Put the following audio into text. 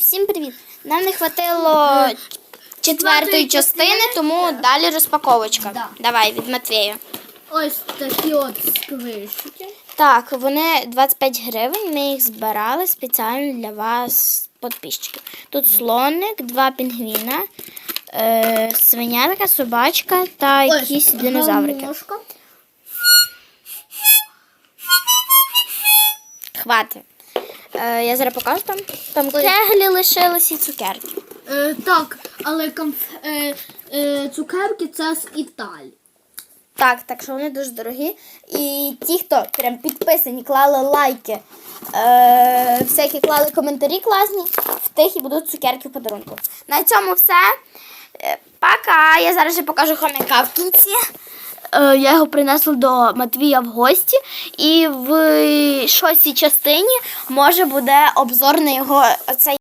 всім привіт! Нам не хватило четвертої частини, тому далі розпаковочка. Да. Давай від Матвія. Ось такі от сквишки. Так, вони 25 гривень. Ми їх збирали спеціально для вас, підписчиків. Тут слоник, два пінгвіна, е, свинятка, собачка та якісь динозаврики. гармошка. Хватить. Е, я зараз покажу там. Там кеглі лишились і цукерки. Е, так, але конф... е, е, цукерки це з Італії. Так, так що вони дуже дорогі. І ті, хто прям підписані, клали лайки, е, всякі клали коментарі класні, в тих і будуть цукерки в подарунку. На цьому все. Е, Пока. Я зараз ще покажу хомяка в кінці. Е, я його принесла до Матвія в гості, і в шостій частині може буде обзор на його оцей.